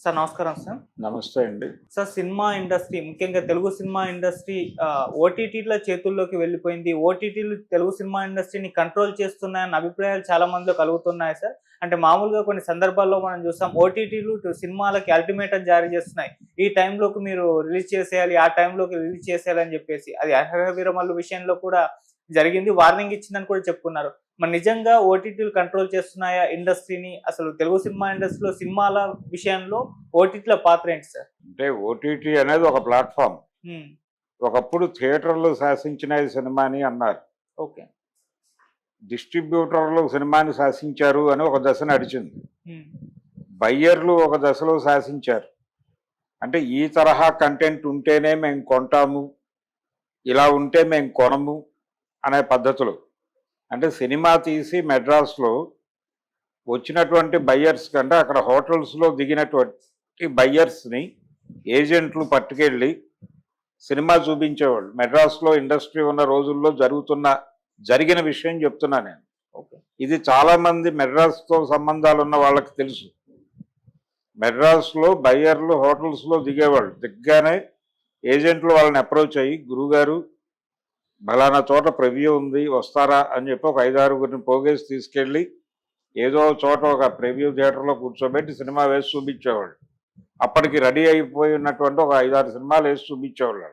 Sir నమస్కారం sir. నమస్తే అండి. సార్ సినిమా ఇండస్ట్రీ ముఖ్యంగా తెలుగు సినిమా ఇండస్ట్రీ ఓటీటీల చేతుల్లోకి వెళ్ళిపోయింది. ఓటీటీలు తెలుగు సినిమా ఇండస్ట్రీని కంట్రోల్ చేస్తున్నాయన్న అభిప్రాయాలు చాలా మందిలో కలుగుతున్నాయి సార్. అంటే మామూలుగా కొన్ని సందర్భాల్లో మనం చూస్తాం ఓటీటీలు సినిమాలకి అల్టిమేటం జారీ చేస్తున్నాయి. ఈ టైంలోకి మీరు రిలీజ్ చేసేయాలి ఆ టైంలోకి రిలీజ్ చేసేయాలి అని చెప్పేసి. అది అర్హ విరమల విషయంలో కూడా జరిగింది. వార్నింగ్ ఇచ్చిందని కూడా చెప్పుకున్నారు. మరి నిజంగా ఓటీటీలు కంట్రోల్ చేస్తున్నాయా ఇండస్ట్రీని? అసలు తెలుగు సినిమా ఇండస్ట్రీలో సినిమాల విషయంలో ఓటీటీల పాత్ర ఏంటి సార్? అంటే ఓటీటీ అనేది ఒక ప్లాట్ఫామ్ ఒకప్పుడు థియేటర్లు శాసించిన సినిమాని అన్నారు. ఓకే. డిస్ట్రిబ్యూటర్లు సినిమాని శాసించారు అని ఒక దశ నడిచింది. బయ్యర్లు ఒక దశలో శాసించారు. అంటే ఈ తరహా కంటెంట్ ఉంటేనే మేము కొంటాము ఇలా ఉంటే మేము కొనము అనే పద్ధతులు. అంటే సినిమా తీసి మెడ్రాస్లో వచ్చినటువంటి బయ్యర్స్ కంటే అక్కడ హోటల్స్లో దిగినటువంటి బయ్యర్స్ని ఏజెంట్లు పట్టుకెళ్ళి సినిమా చూపించేవాళ్ళు. మెడ్రాస్లో ఇండస్ట్రీ ఉన్న రోజుల్లో జరుగుతున్న జరిగిన విషయం చెప్తున్నా నేను. ఓకే. ఇది చాలా మంది మెడ్రాస్తో సంబంధాలు ఉన్న వాళ్ళకి తెలుసు. మెడ్రాస్లో బయ్యర్లు హోటల్స్లో దిగేవాళ్ళు. దిగ్గానే ఏజెంట్లు వాళ్ళని అప్రోచ్ అయ్యి గురుగారు బలానా చోట ప్రివ్యూ ఉంది వస్తారా అని చెప్పి ఒక ఐదారుగురిని పోగేసి తీసుకెళ్ళి ఏదో చోట ఒక ప్రివ్యూ థియేటర్లో కూర్చోబెట్టి సినిమా వేసి చూపించేవాళ్ళు. అప్పటికి రెడీ అయిపోయి ఉన్నటువంటి ఒక ఐదారు సినిమాలు వేసి చూపించేవాళ్ళు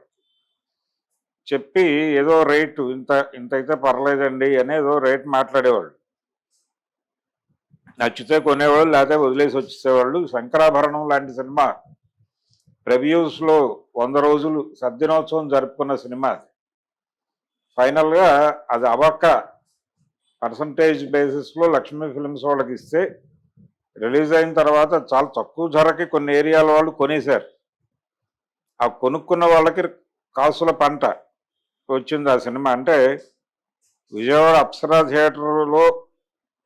చెప్పి ఏదో రేటు ఇంత ఇంత అయితే పర్లేదండి అని ఏదో రేట్ మాట్లాడేవాళ్ళు. నచ్చితే కొనేవాళ్ళు లేకపోతే వదిలేసి వచ్చేసేవాళ్ళు. శంకరాభరణం లాంటి సినిమా ప్రివ్యూస్లో వంద రోజులు సద్దినోత్సవం జరుపుకున్న సినిమా అది. ఫైనల్గా అది అవక్క పర్సంటేజ్ బేసిస్లో లక్ష్మీ ఫిల్మ్స్ వాళ్ళకి ఇస్తే రిలీజ్ అయిన తర్వాత చాలా తక్కువ ధరకి కొన్ని ఏరియాల వాళ్ళు కొనేశారు. ఆ కొనుక్కున్న వాళ్ళకి కాసుల పంట వచ్చింది ఆ సినిమా. అంటే విజయవాడ అప్సరా థియేటర్లో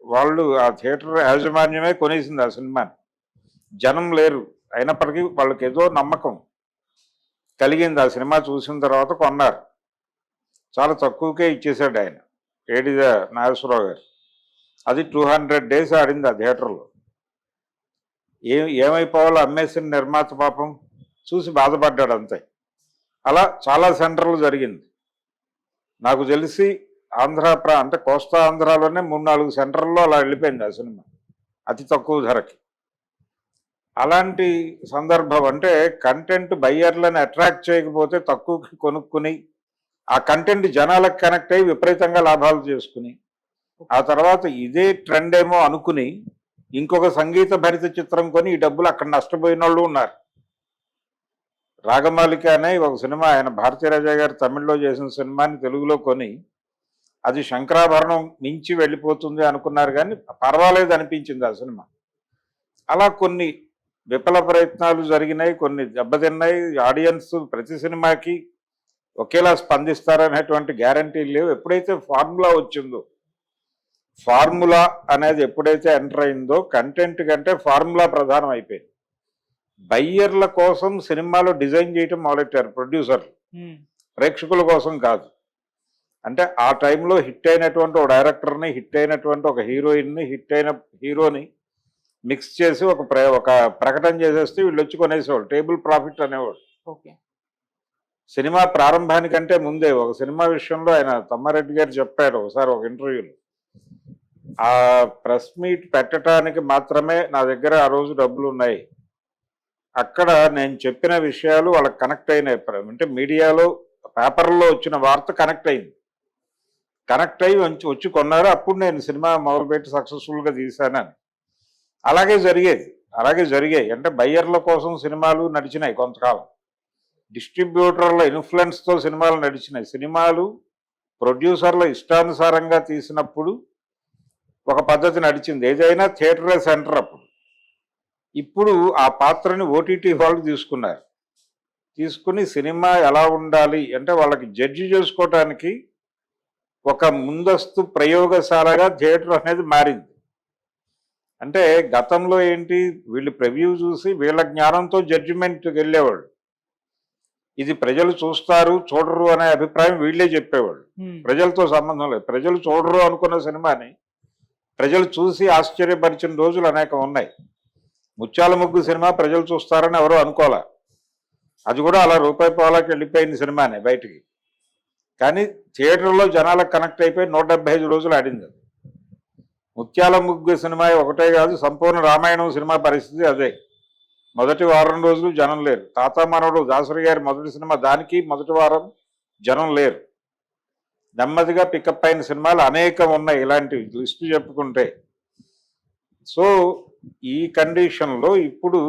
వాళ్ళు ఆ థియేటర్ యాజమాన్యమే కొనేసింది ఆ సినిమాని. జనం లేరు. అయినప్పటికీ వాళ్ళకి ఏదో నమ్మకం కలిగింది. ఆ సినిమా చూసిన తర్వాత కొన్నారు. చాలా తక్కువకే ఇచ్చేసాడు ఆయన ఏడిద నాగేశ్వరరావు గారు. అది టూ హండ్రెడ్ డేస్ ఆడింది ఆ థియేటర్లో. ఏ ఏమైపోవాలో అమ్మేసిన నిర్మాత పాపం చూసి బాధపడ్డాడు అంతే. అలా చాలా సెంటర్లు జరిగింది. నాకు తెలిసి ఆంధ్ర ప్రా అంటే కోస్తా ఆంధ్రాలోనే మూడు నాలుగు సెంటర్లో అలా వెళ్ళిపోయింది ఆ సినిమా అతి తక్కువ ధరకి. అలాంటి సందర్భం అంటే కంటెంట్ బయ్యర్లను అట్రాక్ట్ చేయకపోతే తక్కువకి కొనుక్కుని ఆ కంటెంట్ జనాలకు కనెక్ట్ అయ్యి విపరీతంగా లాభాలు చేసుకుని ఆ తర్వాత ఇదే ట్రెండ్ ఏమో అనుకుని ఇంకొక సంగీత భరిత చిత్రం కొని ఈ డబ్బులు అక్కడ నష్టపోయిన వాళ్ళు ఉన్నారు. రాగమాలిక అనే ఒక సినిమా ఆయన భారతీరాజా గారు తమిళ్ళో చేసిన సినిమాని తెలుగులో కొని అది శంకరాభరణం మించి వెళ్ళిపోతుంది అనుకున్నారు కానీ పర్వాలేదు అనిపించింది ఆ సినిమా. అలా కొన్ని విఫల ప్రయత్నాలు జరిగినాయి కొన్ని దెబ్బతిన్నాయి ఆడియన్స్ ప్రతి సినిమాకి ఒకేలా స్పందిస్తారనేటువంటి గ్యారంటీ లేవు. ఎప్పుడైతే ఫార్ములా వచ్చిందో ఫార్ములా అనేది ఎప్పుడైతే ఎంటర్ అయిందో కంటెంట్ కంటే ఫార్ములా ప్రధానం అయిపోయింది. బయ్యర్ల కోసం సినిమాలు డిజైన్ చేయటం మొదలెట్టారు ప్రొడ్యూసర్లు. ప్రేక్షకుల కోసం కాదు. అంటే ఆ టైంలో హిట్ అయినటువంటి ఒక డైరెక్టర్ని హిట్ అయినటువంటి ఒక హీరోయిన్ని హిట్ అయిన హీరోని మిక్స్ చేసి ఒక ప్ర ఒక ప్రకటన చేసేస్తే వీళ్ళు వచ్చి కొనేసేవాళ్ళు. టేబుల్ ప్రాఫిట్ అనేవాడు ఓకే. సినిమా ప్రారంభానికంటే ముందే ఒక సినిమా విషయంలో ఆయన తమ్మారెడ్డి గారు చెప్పారు ఒకసారి ఒక ఇంటర్వ్యూలో. ఆ ప్రెస్ మీట్ పెట్టడానికి మాత్రమే నా దగ్గర ఆ రోజు డబ్బులు ఉన్నాయి. అక్కడ నేను చెప్పిన విషయాలు వాళ్ళకి కనెక్ట్ అయినాయి. అంటే మీడియాలో పేపర్లో వచ్చిన వార్త కనెక్ట్ అయింది. కనెక్ట్ అయ్యి వచ్చి వచ్చి కొన్నారు. అప్పుడు నేను సినిమా మొదలుపెట్టి సక్సెస్ఫుల్గా తీశానని అలాగే జరిగేది. అలాగే జరిగాయి. అంటే బయ్యర్ల కోసం సినిమాలు నడిచినాయి కొంతకాలం. డిస్ట్రిబ్యూటర్ల ఇన్ఫ్లుయెన్స్తో సినిమాలు నడిచినాయి. సినిమాలు ప్రొడ్యూసర్ల ఇష్టానుసారంగా తీసినప్పుడు ఒక పద్ధతి నడిచింది. ఏదైనా థియేటరే సెంటర్ అప్పుడు. ఇప్పుడు ఆ పాత్రని ఓటీటీ వాళ్ళు తీసుకున్నారు. తీసుకుని సినిమా ఎలా ఉండాలి అంటే వాళ్ళకి జడ్జి చేసుకోవటానికి ఒక ముందస్తు ప్రయోగశాలగా థియేటర్ అనేది మారింది. అంటే గతంలో ఏంటి? వీళ్ళు ప్రివ్యూ చూసి వీళ్ళ జ్ఞానంతో జడ్జిమెంట్కి వెళ్ళేవాళ్ళు. ఇది ప్రజలు చూస్తారు చూడరు అనే అభిప్రాయం వీళ్ళే చెప్పేవాళ్ళు. ప్రజలతో సంబంధం లేదు. ప్రజలు చూడరు అనుకున్న సినిమాని ప్రజలు చూసి ఆశ్చర్యపరిచిన రోజులు అనేకం ఉన్నాయి. ముత్యాల ముగ్గు సినిమా ప్రజలు చూస్తారని ఎవరో అనుకోలే. అది కూడా అలా రూపాయి పాలకి వెళ్ళిపోయిన సినిమానే బయటికి. కానీ థియేటర్లో జనాలకు కనెక్ట్ అయిపోయి నూట డెబ్బై ఐదు రోజులు ఆడింది ముత్యాల ముగ్గు సినిమా ఒకటే కాదు సంపూర్ణ రామాయణం సినిమా పరిస్థితి అదే. మొదటి వారం రోజులు జనం లేరు. తాత మనవడు దాసరి గారి మొదటి సినిమా దానికి మొదటి వారం జనం లేరు. నెమ్మదిగా పికప్ అయిన సినిమాలు అనేకం ఉన్నాయి ఇలాంటివి లిస్టు చెప్పుకుంటే. సో ఈ కండిషన్లో ఇప్పుడు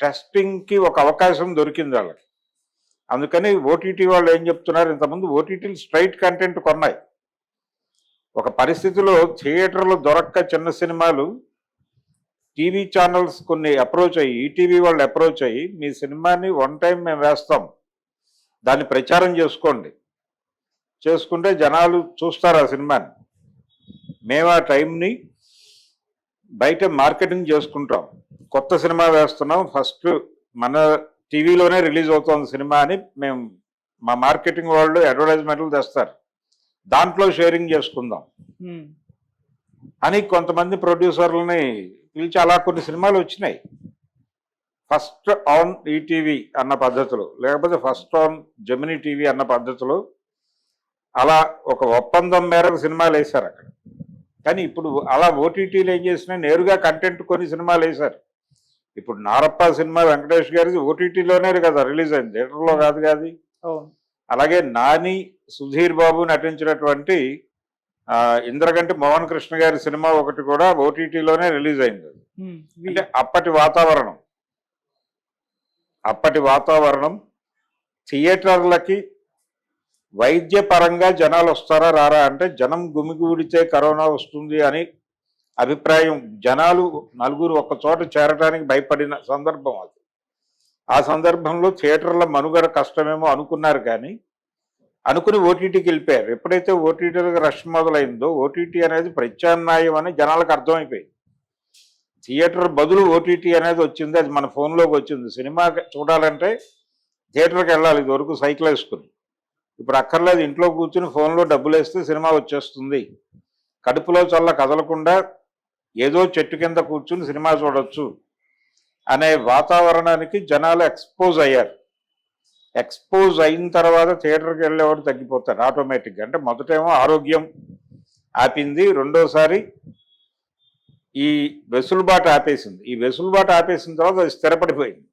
టెస్టింగ్కి ఒక అవకాశం దొరికింది వాళ్ళకి. అందుకని ఓటీటీ వాళ్ళు ఏం చెప్తున్నారు? ఇంతకుముందు ఓటీటీలు స్ట్రైట్ కంటెంట్ కొన్నాయి. ఒక పరిస్థితిలో థియేటర్లు దొరక్క చిన్న సినిమాలు టీవీ ఛానల్స్ కొన్ని అప్రోచ్ అయ్యి ఈటీవీ వాళ్ళు అప్రోచ్ అయ్యి మీ సినిమాని వన్ టైం మేము వేస్తాం. దాన్ని ప్రచారం చేసుకోండి. చేసుకుంటే జనాలు చూస్తారు ఆ సినిమాని? మేము ఆ టైంని బయట మార్కెటింగ్ చేసుకుంటాం. కొత్త సినిమా వేస్తున్నాం. ఫస్ట్ మన టీవీలోనే రిలీజ్ అవుతోంది సినిమా అని మేము మా మార్కెటింగ్ వాళ్ళు అడ్వర్టైజ్మెంట్లు తెస్తారు. దాంట్లో షేరింగ్ చేసుకుందాం. అని కొంతమంది ప్రొడ్యూసర్లని పిలిచి అలా కొన్ని సినిమాలు వచ్చినాయి. ఫస్ట్ ఆన్ ఈటీవీ అన్న పద్ధతిలో లేకపోతే ఫస్ట్ ఆన్ జమినీ టీవీ అన్న పద్ధతిలో అలా ఒక ఒప్పందం మేరకు సినిమాలు వేశారు అక్కడ. కానీ ఇప్పుడు అలా ఓటీటీలు ఏం చేసినాయి నేరుగా కంటెంట్ కొన్ని సినిమాలు వేశారు. ఇప్పుడు నారప్ప సినిమా వెంకటేష్ గారిది ఓటీటీలోనే కదా రిలీజ్ అయింది థియేటర్లో కాదు కాదు. అలాగే నాని సుధీర్ బాబు నటించినటువంటి ఇంద్రగంటి మోహన్ కృష్ణ గారి సినిమా ఒకటి కూడా ఓటీటీలోనే రిలీజ్ అయింది. అంటే అప్పటి వాతావరణం. అప్పటి వాతావరణం థియేటర్లకి వైద్యపరంగా జనాలు వస్తారా రారా? అంటే జనం గుమిగూడితే కరోనా వస్తుంది అని అభిప్రాయం జనాలు నలుగురు ఒక చోట చేరడానికి భయపడిన సందర్భం అది. ఆ సందర్భంలో థియేటర్ల మనుగడ కష్టమేమో అనుకున్నారు కానీ అనుకుని ఓటీటీకి వెళ్ళిపోయారు. ఎప్పుడైతే ఓటీటీలకు రష్ మొదలైందో ఓటీటీ అనేది ప్రత్యామ్నాయం అని జనాలకు అర్థమైపోయింది. థియేటర్ బదులు ఓటీటీ అనేది వచ్చింది. అది మన ఫోన్లోకి వచ్చింది. సినిమా చూడాలంటే థియేటర్కి వెళ్ళాలి ఇదివరకు సైకిల్ వేసుకుని. ఇప్పుడు అక్కర్లేదు ఇంట్లో కూర్చుని ఫోన్లో డబ్బులు వేస్తే సినిమా వచ్చేస్తుంది. కడుపులో చల్ల కదలకుండా ఏదో చెట్టు కింద కూర్చుని సినిమా చూడొచ్చు అనే వాతావరణానికి జనాలు ఎక్స్పోజ్ అయ్యారు. ఎక్స్పోజ్ అయిన తర్వాత థియేటర్కి వెళ్ళేవాడు తగ్గిపోతారు ఆటోమేటిక్గా. అంటే మొదటేమో ఆరోగ్యం ఆపింది రెండోసారి ఈ వెసులుబాటు ఆపేసింది. ఈ వెసులుబాటు ఆపేసిన తర్వాత అది స్థిరపడిపోయింది.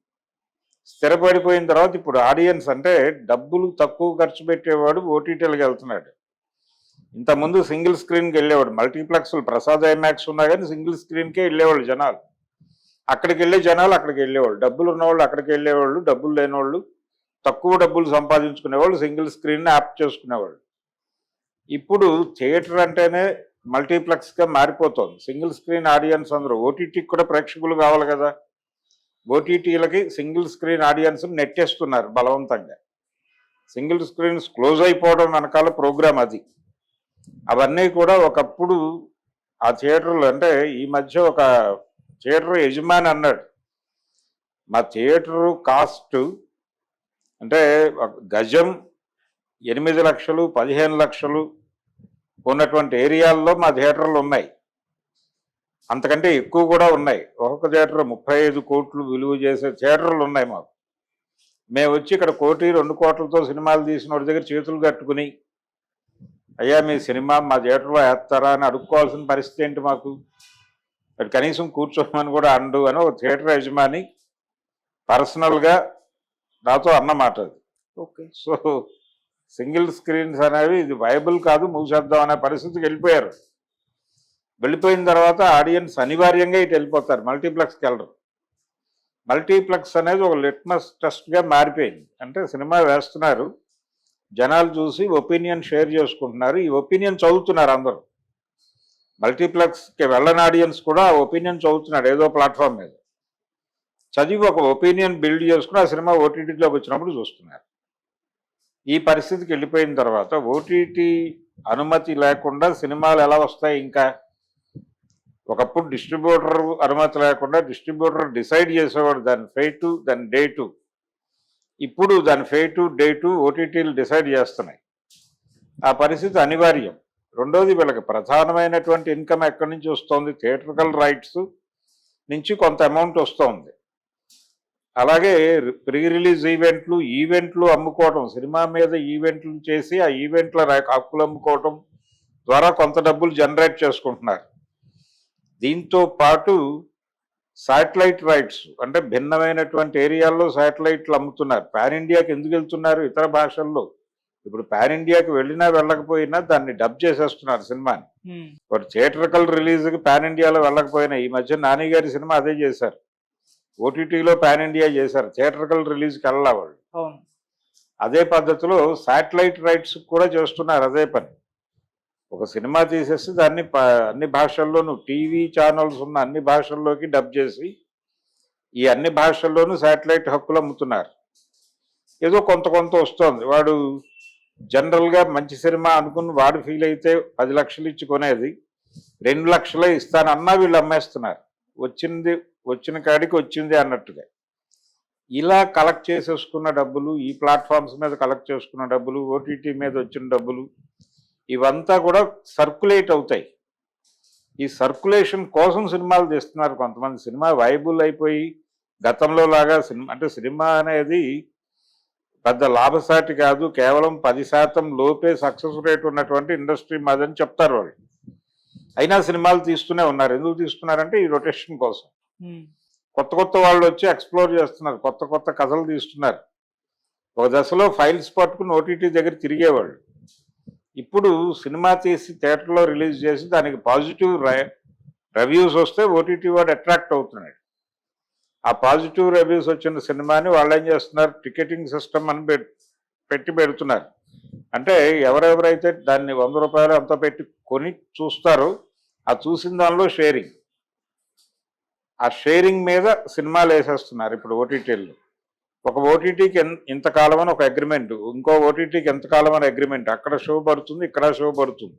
స్థిరపడిపోయిన తర్వాత ఇప్పుడు ఆడియన్స్ అంటే డబ్బులు తక్కువ ఖర్చు పెట్టేవాడు ఓటీటీలకు వెళ్తున్నాడు. ఇంతకుముందు సింగిల్ స్క్రీన్కి వెళ్ళేవాడు. మల్టీప్లెక్స్లు ప్రసాద్ ఐమాక్స్ ఉన్నా కానీ సింగిల్ స్క్రీన్కే వెళ్ళేవాళ్ళు జనాలు. అక్కడికి వెళ్ళే జనాలు అక్కడికి వెళ్ళేవాళ్ళు. డబ్బులు ఉన్నవాళ్ళు అక్కడికి వెళ్ళేవాళ్ళు డబ్బులు లేనివాళ్ళు. తక్కువ డబ్బులు సంపాదించుకునేవాళ్ళు సింగిల్ స్క్రీన్ యాప్ చేసుకునేవాళ్ళు. ఇప్పుడు థియేటర్ అంటేనే మల్టీప్లెక్స్గా మారిపోతుంది. సింగిల్ స్క్రీన్ ఆడియన్స్ అందరూ ఓటీటీకి కూడా ప్రేక్షకులు కావాలి కదా. ఓటీటీలకి సింగిల్ స్క్రీన్ ఆడియన్స్ నెట్టేస్తున్నారు బలవంతంగా. సింగిల్ స్క్రీన్స్ క్లోజ్ అయిపోవడం వెనకాల ప్రోగ్రామ్ అది. అవన్నీ కూడా ఒకప్పుడు ఆ థియేటర్లు అంటే ఈ మధ్య ఒక థియేటర్ యజమాని అన్నాడు మా థియేటరు కాస్ట్ అంటే గజం ఎనిమిది లక్షలు పదిహేను లక్షలు ఉన్నటువంటి ఏరియాల్లో మా థియేటర్లు ఉన్నాయి. అంతకంటే ఎక్కువ కూడా ఉన్నాయి. ఒక్కొక్క థియేటర్ ముప్పై ఐదు కోట్లు విలువ చేసే థియేటర్లు ఉన్నాయి మాకు. మేము వచ్చి ఇక్కడ కోటి రెండు కోట్లతో సినిమాలు తీసిన వాడి దగ్గర చేతులు కట్టుకుని అయ్యా మీ సినిమా మా థియేటర్లో వేస్తారా అని అడుక్కోవాల్సిన పరిస్థితి ఏంటి మాకు? కనీసం కూర్చోమని కూడా అండు అని ఒక థియేటర్ యజమాని పర్సనల్గా నాతో అన్నమాట అది. ఓకే. సో సింగిల్ స్క్రీన్స్ అనేవి ఇది వైబుల్ కాదు మూసేద్దాం అనే పరిస్థితికి వెళ్ళిపోయారు. వెళ్ళిపోయిన తర్వాత ఆడియన్స్ అనివార్యంగా ఇటు వెళ్ళిపోతారు మల్టీప్లెక్స్కి వెళ్ళరు మల్టీప్లెక్స్ అనేది ఒక లిట్మస్ టెస్ట్గా మారిపోయింది. అంటే సినిమా వేస్తున్నారు జనాలు చూసి ఒపీనియన్ షేర్ చేసుకుంటున్నారు ఈ ఒపీనియన్ చదువుతున్నారు అందరూ. మల్టీప్లెక్స్కి వెళ్ళని ఆడియన్స్ కూడా ఆ ఒపీనియన్ చదువుతున్నాడు ఏదో ప్లాట్ఫామ్ మీద. చదివి ఒక ఒపీనియన్ బిల్డ్ చేసుకుని ఆ సినిమా ఓటీటీలోకి వచ్చినప్పుడు చూస్తున్నారు. ఈ పరిస్థితికి వెళ్ళిపోయిన తర్వాత ఓటీటీ అనుమతి లేకుండా సినిమాలు ఎలా వస్తాయి ఇంకా? ఒకప్పుడు డిస్ట్రిబ్యూటర్ అనుమతి లేకుండా డిస్ట్రిబ్యూటర్ డిసైడ్ చేసేవాడు దాని ఫేటు దాని డేటు. ఇప్పుడు దాని ఫేటు డేటు ఓటీటీలు డిసైడ్ చేస్తున్నాయి. ఆ పరిస్థితి అనివార్యం. రెండోది వీళ్ళకి ప్రధానమైనటువంటి ఇన్కమ్ ఎక్కడి నుంచి వస్తుంది? థియేటర్కల్ రైట్స్ నుంచి కొంత అమౌంట్ వస్తుంది. అలాగే ప్రీ రిలీజ్ ఈవెంట్లు ఈవెంట్లు అమ్ముకోవటం సినిమా మీద ఈవెంట్లు చేసి ఆ ఈవెంట్ల హక్కులు అమ్ముకోవటం ద్వారా కొంత డబ్బులు జనరేట్ చేసుకుంటున్నారు. దీంతో పాటు శాటిలైట్ రైట్స్ అంటే భిన్నమైనటువంటి ఏరియాల్లో శాటిలైట్లు అమ్ముతున్నారు. పాన్ ఇండియాకి ఎందుకు వెళ్తున్నారు ఇతర భాషల్లో? ఇప్పుడు పాన్ ఇండియాకి వెళ్ళినా వెళ్ళకపోయినా దాన్ని డబ్ చేసేస్తున్నారు సినిమాని. ఒక థియేటర్కల్ రిలీజ్కి పాన్ ఇండియాలో వెళ్ళకపోయినా ఈ మధ్య నాని గారి సినిమా అదే చేశారు. ఓటీటీలో పాన్ ఇండియా చేశారు. థియేటర్కల్ రిలీజ్కి వెళ్ళాలి వాళ్ళు. అదే పద్ధతిలో శాటిలైట్ రైట్స్ కూడా చేస్తున్నారు అదే పని. ఒక సినిమా తీసేసి దాన్ని అన్ని భాషల్లోనూ టీవీ ఛానల్స్ ఉన్న అన్ని భాషల్లోకి డబ్ చేసి ఈ అన్ని భాషల్లోనూ శాటిలైట్ హక్కులు అమ్ముతున్నారు. ఏదో కొంత కొంత వస్తుంది. వాడు జనరల్గా మంచి సినిమా అనుకుని వాడు ఫీల్ అయితే పది లక్షలు ఇచ్చి కొనేది రెండు లక్షలే ఇస్తానన్నా వీళ్ళు అమ్మేస్తున్నారు. వచ్చింది వచ్చిన కాడికి వచ్చింది అన్నట్టుగా. ఇలా కలెక్ట్ చేసేసుకున్న డబ్బులు ఈ ప్లాట్ఫామ్స్ మీద కలెక్ట్ చేసుకున్న డబ్బులు ఓటీటీ మీద వచ్చిన డబ్బులు ఇవంతా కూడా సర్కులేట్ అవుతాయి. ఈ సర్కులేషన్ కోసం సినిమాలు తీస్తున్నారు కొంతమంది. సినిమా వైబుల్ అయిపోయి గతంలో లాగా సినిమా అంటే సినిమా అనేది పెద్ద లాభసాటి కాదు కేవలం పది శాతం లోపే సక్సెస్ రేట్ ఉన్నటువంటి ఇండస్ట్రీ మాదని చెప్తారు వాళ్ళు. అయినా సినిమాలు తీస్తూనే ఉన్నారు. ఎందుకు తీస్తున్నారంటే ఈ రొటేషన్ కోసం. కొత్త కొత్త వాళ్ళు వచ్చి ఎక్స్ప్లోర్ చేస్తున్నారు. కొత్త కొత్త కథలు తీస్తున్నారు. ఒక దశలో ఫైల్స్ పట్టుకుని ఓటీటీ దగ్గర తిరిగేవాళ్ళు. ఇప్పుడు సినిమా తీసి థియేటర్లో రిలీజ్ చేసి దానికి పాజిటివ్ రివ్యూస్ వస్తే ఓటీటీ వాడు అట్రాక్ట్ అవుతున్నాడు. ఆ పాజిటివ్ రివ్యూస్ వచ్చిన సినిమాని వాళ్ళు ఏం చేస్తున్నారు? టికెటింగ్ సిస్టమ్ అని పెట్టి పెడుతున్నారు. అంటే ఎవరెవరైతే దాన్ని వంద రూపాయలు అంత పెట్టి కొని చూస్తారో ఆ చూసిన దానిలో షేరింగ్. ఆ షేరింగ్ మీద సినిమాలు వేసేస్తున్నారు ఇప్పుడు ఓటీటీలు. ఒక ఓటీటీకి ఇంతకాలం అని ఒక అగ్రిమెంట్ ఇంకో ఓటీటీకి ఎంతకాలం అని అగ్రిమెంట్ అక్కడ షో పడుతుంది ఇక్కడ షో పడుతుంది.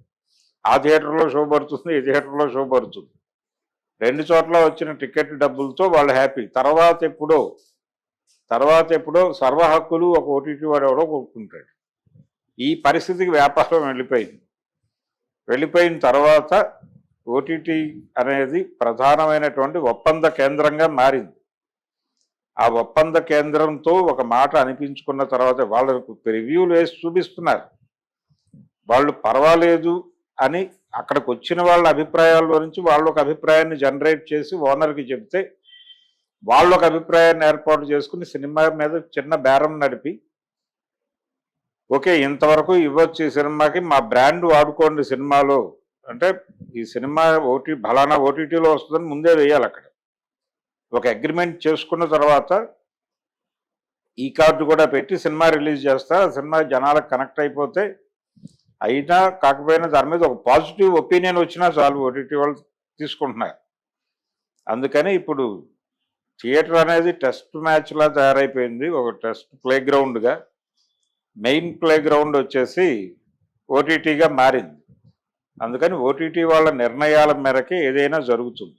ఆ థియేటర్లో షో పడుతుంది ఈ థియేటర్లో షో పడుతుంది. రెండు చోట్ల వచ్చిన టికెట్ డబ్బులతో వాళ్ళు హ్యాపీ. తర్వాత ఎప్పుడో తర్వాత ఎప్పుడో సర్వ హక్కులు ఒక ఓటీటీ వాడు ఎవడో కొనుక్కుంటాడు. ఈ పరిస్థితికి వ్యాపారం వెళ్ళిపోయింది. వెళ్ళిపోయిన తర్వాత ఓటీటీ అనేది ప్రధానమైనటువంటి ఒప్పంద కేంద్రంగా మారింది. ఆ ఒప్పంద కేంద్రంతో ఒక మాట అనిపించుకున్న తర్వాత వాళ్ళకు రివ్యూలు వేసి చూపిస్తున్నారు. వాళ్ళు పర్వాలేదు అని అక్కడికి వచ్చిన వాళ్ళ అభిప్రాయాల్లో నుంచి వాళ్ళు ఒక అభిప్రాయాన్ని జనరేట్ చేసి ఓనర్కి చెప్తే వాళ్ళు ఒక అభిప్రాయాన్ని ఏర్పాటు చేసుకుని సినిమా మీద చిన్న బేరం నడిపి ఓకే ఇంతవరకు ఇవ్వచ్చు ఈ సినిమాకి మా బ్రాండ్ వాడుకోండి సినిమాలో. అంటే ఈ సినిమా ఓటీ ఫలానా ఓటీటీలో వస్తుందని ముందే వేయాలి అక్కడ. ఒక అగ్రిమెంట్ చేసుకున్న తర్వాత ఈ కార్డు కూడా పెట్టి సినిమా రిలీజ్ చేస్తా ఆ సినిమా జనాలకు కనెక్ట్ అయిపోతే అయినా కాకపోయినా దాని మీద ఒక పాజిటివ్ ఒపీనియన్ వచ్చినా చాలు ఓటీటీ వాళ్ళు తీసుకుంటున్నారు. అందుకని ఇప్పుడు థియేటర్ అనేది టెస్ట్ మ్యాచ్లా తయారైపోయింది. ఒక టెస్ట్ ప్లే గ్రౌండ్గా మెయిన్ ప్లే గ్రౌండ్ వచ్చేసి ఓటీటీగా మారింది. అందుకని ఓటీటీ వాళ్ళ నిర్ణయాల మేరకే ఏదైనా జరుగుతుంది.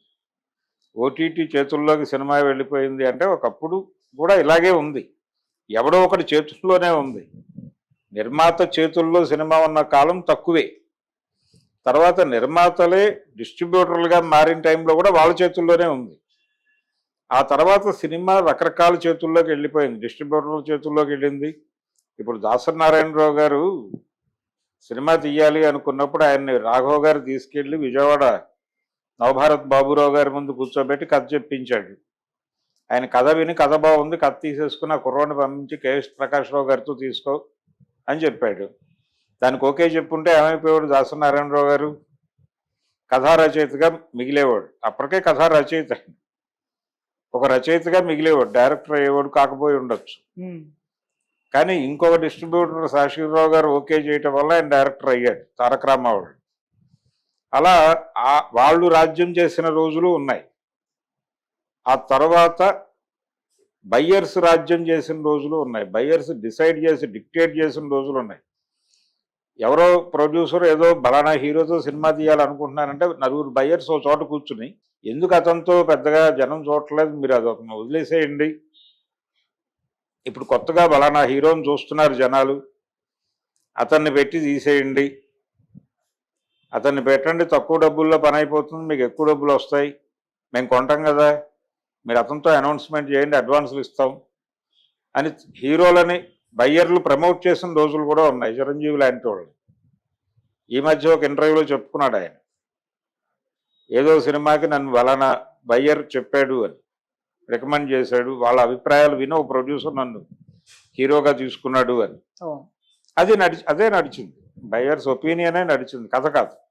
ఓటీటీ చేతుల్లోకి సినిమా వెళ్ళిపోయింది అంటే ఒకప్పుడు కూడా ఇలాగే ఉంది. ఎవడో ఒకటి చేతుల్లోనే ఉంది. నిర్మాత చేతుల్లో సినిమా ఉన్న కాలం తక్కువే. తర్వాత నిర్మాతలే డిస్ట్రిబ్యూటర్లుగా మారిన టైంలో కూడా వాళ్ళ చేతుల్లోనే ఉంది. ఆ తర్వాత సినిమా రకరకాల చేతుల్లోకి వెళ్ళిపోయింది. డిస్ట్రిబ్యూటర్ల చేతుల్లోకి వెళ్ళింది. ఇప్పుడు దాసరి నారాయణరావు గారు సినిమా తీయాలి అనుకున్నప్పుడు ఆయన్ని రాఘవ గారు తీసుకెళ్ళి విజయవాడ నవభారత్ బాబురావు గారి ముందు కూర్చోబెట్టి కథ చెప్పించాడు. ఆయన కథ విని కథ బాగుంది కథ తీసేసుకుని ఆ కుర్రోని పంపించి కేఎస్ ప్రకాశ్రావు గారితో తీసుకో అని చెప్పాడు. దానికి ఓకే చెప్పుంటే ఏమైపోయాడు దాసనారాయణరావు గారు కథా రచయితగా మిగిలేవాడు. అప్పటికే కథా రచయిత ఒక రచయితగా మిగిలేవాడు డైరెక్టర్ అయ్యేవాడు కాకపోయి ఉండొచ్చు. కానీ ఇంకొక డిస్ట్రిబ్యూటర్ శాశ్వతరావు గారు ఓకే చేయటం వల్ల ఆయన డైరెక్టర్ అయ్యాడు తారక రామారావు అలా ఆ వాళ్ళు రాజ్యం చేసిన రోజులు ఉన్నాయి. ఆ తర్వాత బయ్యర్స్ రాజ్యం చేసిన రోజులు ఉన్నాయి. బయ్యర్స్ డిసైడ్ చేసి డిక్టేట్ చేసిన రోజులు ఉన్నాయి. ఎవరో ప్రొడ్యూసర్ ఏదో బలానా హీరోతో సినిమా తీయాలనుకుంటున్నారంటే నలుగురు బయ్యర్స్ ఓ చోట కూర్చుని ఎందుకు అతనితో పెద్దగా జనం చూడట్లేదు మీరు అది వదిలేసేయండి ఇప్పుడు కొత్తగా బలానా హీరోని చూస్తున్నారు జనాలు. అతన్ని పెట్టి తీసేయండి. అతన్ని పెట్టండి తక్కువ డబ్బుల్లో పని అయిపోతుంది మీకు ఎక్కువ డబ్బులు వస్తాయి. మేము కొంటాం కదా. మీరు అతనితో అనౌన్స్మెంట్ చేయండి అడ్వాన్సులు ఇస్తాం అని హీరోలని బయ్యర్లు ప్రమోట్ చేసిన రోజులు కూడా ఉన్నాయి చిరంజీవి లాంటి వాళ్ళు. ఈ మధ్య ఒక ఇంటర్వ్యూలో చెప్పుకున్నాడు ఆయన. ఏదో సినిమాకి నన్ను వలన బయ్యర్ చెప్పాడు అని. రికమెండ్ చేశాడు. వాళ్ళ అభిప్రాయాలు విని. ఒక ప్రొడ్యూసర్ నన్ను హీరోగా తీసుకున్నాడు అని. అది నడిచి అదే నడిచింది. బయ్యర్స్ ఒపీనియనే నడిచింది. కథ కాదు.